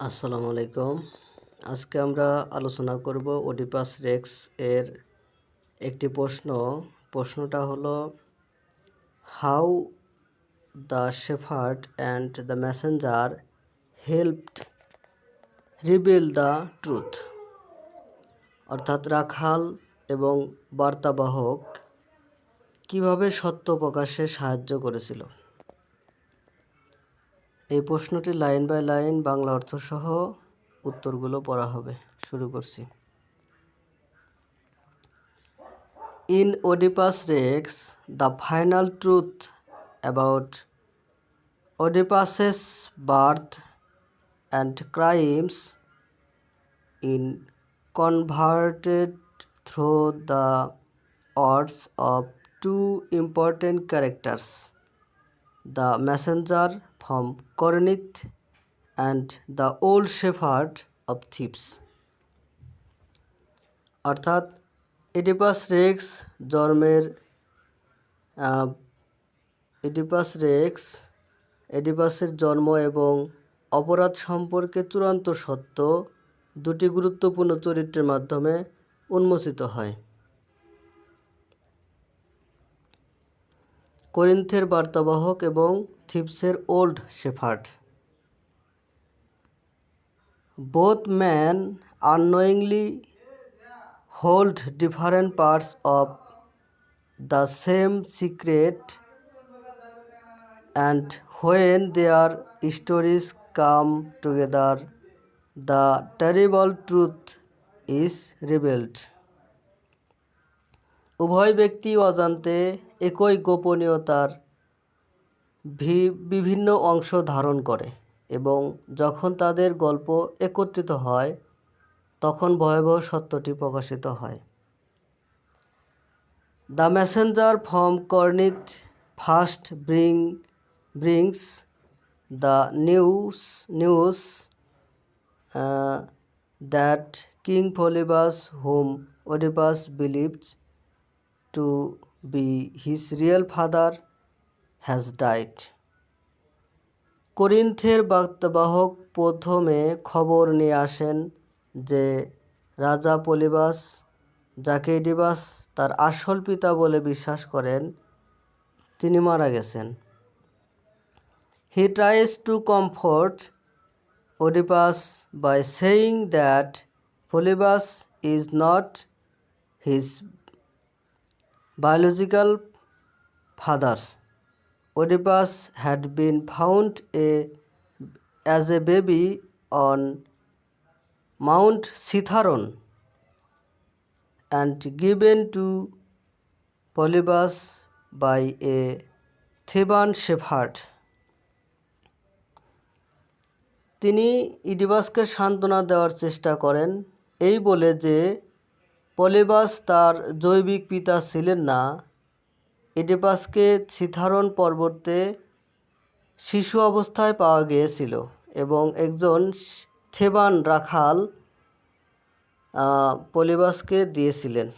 আসসালামু আলাইকুম। আজকে আমরা আলোচনা করব ওডিপাস রেক্স এর একটি প্রশ্ন। প্রশ্নটা হলো, how the shepherd and the messenger helped rebuild the truth? অর্থাৎ রাখাল এবং বার্তাবাহক কীভাবে সত্য প্রকাশে সাহায্য করেছিল? এই প্রশ্নটি লাইন বাই লাইন বাংলা অর্থ সহ উত্তরগুলো পড়া হবে। শুরু করছি। In Oedipus Rex the final truth about Oedipus's birth and crimes in converted through the words of two important characters the messenger from Corinth and the old shepherd of Thebes. অর্থাৎ Oedipus Rex জন্মের এডিপাস Rex এডিপাসের জন্ম এবং অপরাধ সম্পর্কে চূড়ান্ত সত্য দুটি গুরুত্বপূর্ণ চরিত্রের মাধ্যমে উন্মোচিত হয়। করিন্থের বার্তাবাহক এবং থিপসের old shepherd. Both man unknowingly hold different parts of the same secret and when their stories come together the terrible truth is revealed উভয় ব্যক্তি অজান্তে একই গোপনীয়তার বিভিন্ন অংশ ধারণ করে এবং যখন তাদের গল্প একত্রিত হয়, তখন ভয়াবহ সত্যটি প্রকাশিত হয়। The messenger from Corinth first bring, brings the news news that king Polybus whom Oedipus believed to be his real father has died করিন্থের বার্তাবাহক প্রথমে খবর নিয়ে আসেন যে রাজা পলিবাস, যাকে ডিবাস তার আসল পিতা বলে বিশ্বাস করেন, তিনি মারা গেছেন। He tries to comfort Oedipus by saying that Polybus is not his biological father Oedipus had been found a, as a baby on Mount Citharon and given to Polybus by a Theban shepherd. তিনি ইডিবাসকে সান্ত্বনা দেওয়ার চেষ্টা করেন এই বলে যে পলিবাস তার জৈবিক পিতা ছিলেন না। ইডিপাসকে সিথারন পর্বতে শিশু অবস্থায় পাওয়া গিয়েছিল এবং একজন থেবান রাখাল পলিবাসকে দিয়েছিলেন।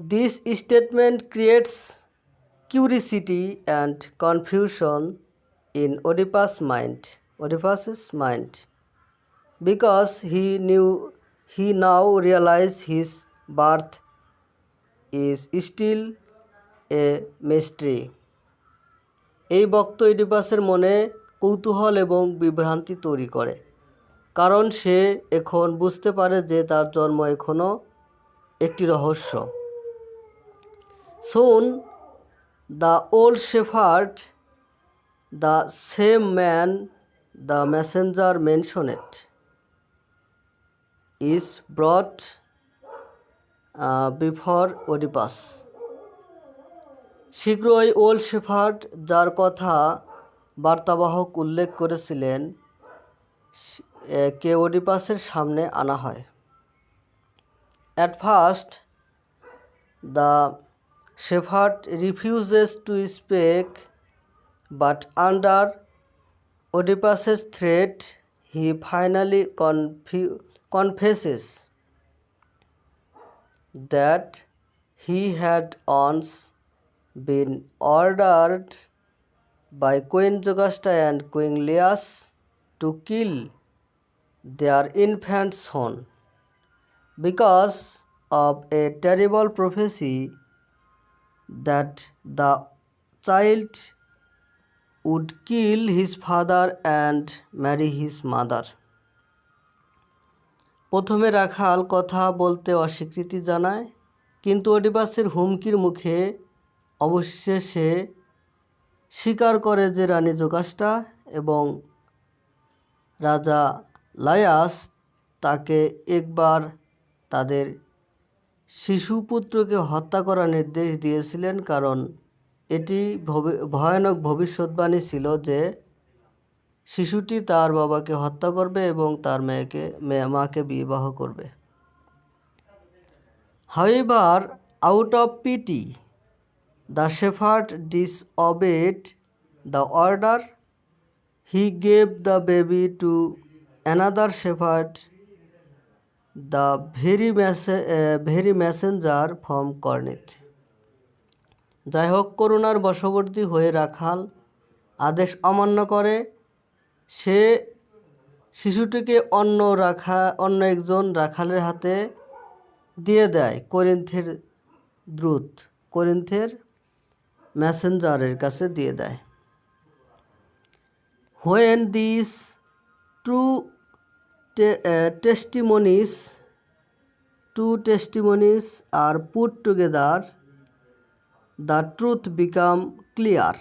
This statement creates curiosity and confusion in Oedipus mind Oedipus's mind because he knew he now realizes his birth is still a mystery. এই বক্ত ইডিপাসের মনে কৌতূহল এবং বিভ্রান্তি তৈরি করে। কারণ সে এখন বুঝতে পারে যে তার জন্ম এখনও একটি রহস্য। Soon the old shepherd the same man the messenger mentioned brought uh, before Oedipus. শীঘ্রই ওল শেফার্ড যার কথা বার্তাবাহক উল্লেখ করেছিলেন কে ওডিপাসের সামনে আনা হয় at first the shepherd refuses to speak but under Oedipus's threat he finally confess confesses that he had once been ordered by Queen Jogasta and Queen Leas to kill their infant son because of a terrible prophecy that the child would kill his father and marry his mother. প্রথমে রাখাল কথা বলতে অস্বীকৃতি জানায়, কিন্তু অডিবাসের হুমকির মুখে অবশেষে স্বীকার করে যে রানী জোকাস্টা এবং রাজা লায়াস তাকে একবার তাদের শিশুপুত্রকে হত্যা করার নির্দেশ দিয়েছিলেন, কারণ এটি ভয়ানক ভবিষ্যৎবাণী ছিল যে শিশুটি তার বাবাকে হত্যা করবে এবং তার মেয়েকে, মেয়ে, মাকে বিবাহ করবে। However out of pity the shepherd disobeyed the order he gave the baby to another shepherd the very মেসে ভেরি মেসেঞ্জার ফ্রম কর্নিত যাই হোক করুণার বশবর্তী হয়ে রাখাল আদেশ অমান্য করে। সে শিশুটিকে অন্য রাখা, অন্য একজন রাখালের হাতে দিয়ে দেয় করিন্থের দ্রুত করিন্থের মেসেঞ্জারের কাছে দিয়ে দেয়। When this true testimonies two testimonies are put together the truth become clear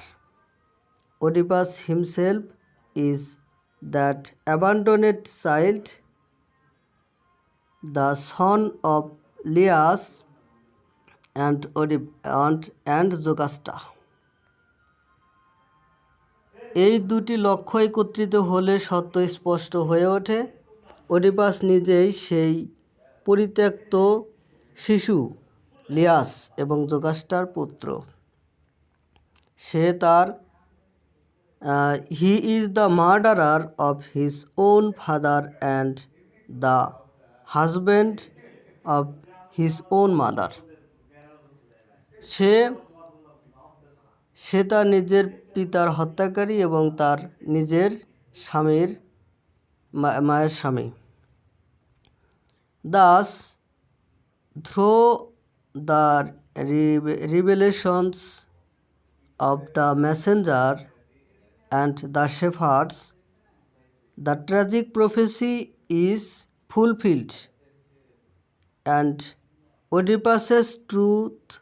Oedipus himself is that abandoned child, the son of Leas and Oedip- and, and Jocasta. এই দুটি লক্ষ্য একত্রিত হলে সত্য স্পষ্ট হয়ে ওঠে ওডিপাস নিজেই সেই পরিত্যক্ত শিশু লিয়াস এবং জোগাস্টার পুত্র সে তার he is the murderer of his own father and the husband of his own mother সে সে তার নিজের পিতার হত্যাকারী এবং তার নিজের স্বামীর মায়ের স্বামী। Thus through the re- revelations the the and the shepherds, the tragic prophecy is fulfilled, and Oedipus's truth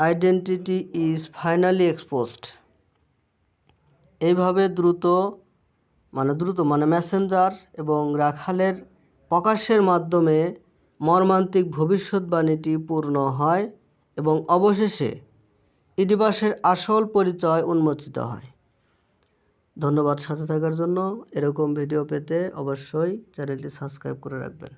identity is finally exposed. এইভাবে দ্রুত মানে দ্রুত মানে মেসেঞ্জার এবং রাখালের প্রকাশের মাধ্যমে মর্মান্তিক ভবিষ্যৎবাণীটি পূর্ণ হয় এবং অবশেষে ইডিবাসের আসল পরিচয় উন্মোচিত হয় ধন্যবাদ সাথে থাকার জন্য। এরকম ভিডিও পেতে অবশ্যই চ্যানেলটি সাবস্ক্রাইব করে রাখবেন।